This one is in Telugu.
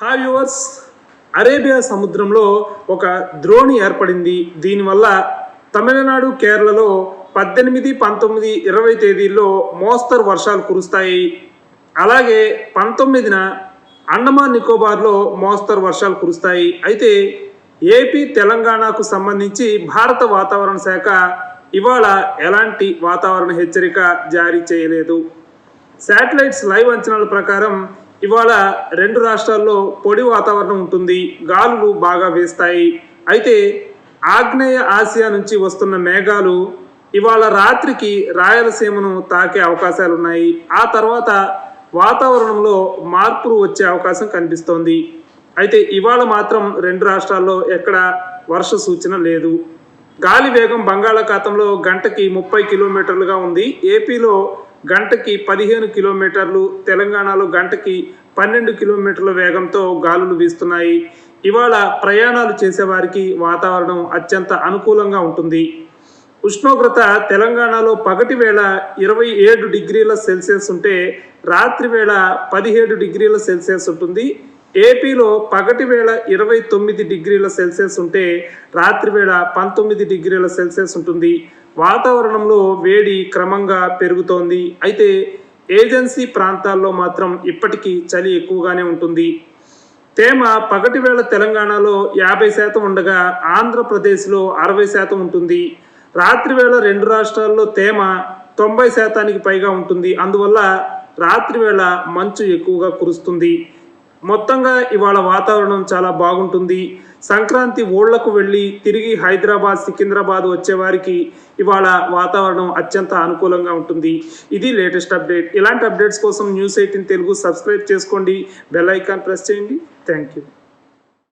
హాయ్ వ్యూవర్స్ అరేబియా సముద్రంలో ఒక ద్రోణి ఏర్పడింది. దీనివల్ల తమిళనాడు కేరళలో పద్దెనిమిది పంతొమ్మిది ఇరవై తేదీల్లో మోస్తరు వర్షాలు కురుస్తాయి. అలాగే పంతొమ్మిదిన అండమాన్ నికోబార్లో మోస్తరు వర్షాలు కురుస్తాయి. అయితే ఏపీ తెలంగాణకు సంబంధించి భారత వాతావరణ శాఖ ఇవాళ ఎలాంటి వాతావరణ హెచ్చరిక జారీ చేయలేదు. శాటిలైట్స్ లైవ్ అంచనాల ప్రకారం ఇవాళ రెండు రాష్ట్రాల్లో పొడి వాతావరణం ఉంటుంది. గాలులు బాగా వేస్తాయి. అయితే ఆగ్నేయ ఆసియా నుంచి వస్తున్న మేఘాలు ఇవాళ రాత్రికి రాయలసీమను తాకే అవకాశాలు ఉన్నాయి ఆ తర్వాత వాతావరణంలో మార్పులు వచ్చే అవకాశం కనిపిస్తోంది. అయితే ఇవాళ మాత్రం రెండు రాష్ట్రాల్లో ఎక్కడ వర్ష సూచన లేదు. గాలి వేగం బంగాళాఖాతంలో గంటకి ముప్పై కిలోమీటర్లుగా ఉంది. ఏపీలో గంటకి పదిహేను కిలోమీటర్లు తెలంగాణలో గంటకి పన్నెండు కిలోమీటర్ల వేగంతో గాలులు వీస్తున్నాయి. ఇవాళ ప్రయాణాలు చేసేవారికి వాతావరణం అత్యంత అనుకూలంగా ఉంటుంది. ఉష్ణోగ్రత తెలంగాణలో పగటి వేళ ఇరవై ఏడు డిగ్రీల సెల్సియస్ ఉంటే రాత్రి వేళ పదిహేడు డిగ్రీల సెల్సియస్ ఉంటుంది. ఏపీలో పగటి వేళ ఇరవై తొమ్మిది డిగ్రీల సెల్సియస్ ఉంటే రాత్రి వేళ పంతొమ్మిది డిగ్రీల సెల్సియస్ ఉంటుంది. వాతావరణంలో వేడి క్రమంగా పెరుగుతోంది. అయితే ఏజెన్సీ ప్రాంతాల్లో మాత్రం ఇప్పటికీ చలి ఎక్కువగానే ఉంటుంది. తేమ పగటి వేళ తెలంగాణలో యాభై శాతం ఉండగా ఆంధ్రప్రదేశ్లో అరవై శాతం ఉంటుంది. రాత్రి వేళ రెండు రాష్ట్రాల్లో తేమ తొంభై శాతానికి పైగా ఉంటుంది. అందువల్ల రాత్రి వేళ మంచు ఎక్కువగా కురుస్తుంది. మొత్తంగా ఇవాళ వాతావరణం చాలా బాగుంటుంది. సంక్రాంతి ఊళ్ళకు వెళ్ళి తిరిగి హైదరాబాద్ సికింద్రాబాద్ వచ్చేవారికి ఇవాళ వాతావరణం అత్యంత అనుకూలంగా ఉంటుంది. ఇది లేటెస్ట్ అప్డేట్. ఇలాంటి అప్డేట్స్ కోసం న్యూస్ ఎయిటీన్ తెలుగు సబ్స్క్రైబ్ చేసుకోండి. బెల్ ఐకాన్ ప్రెస్ చేయండి. Thank you.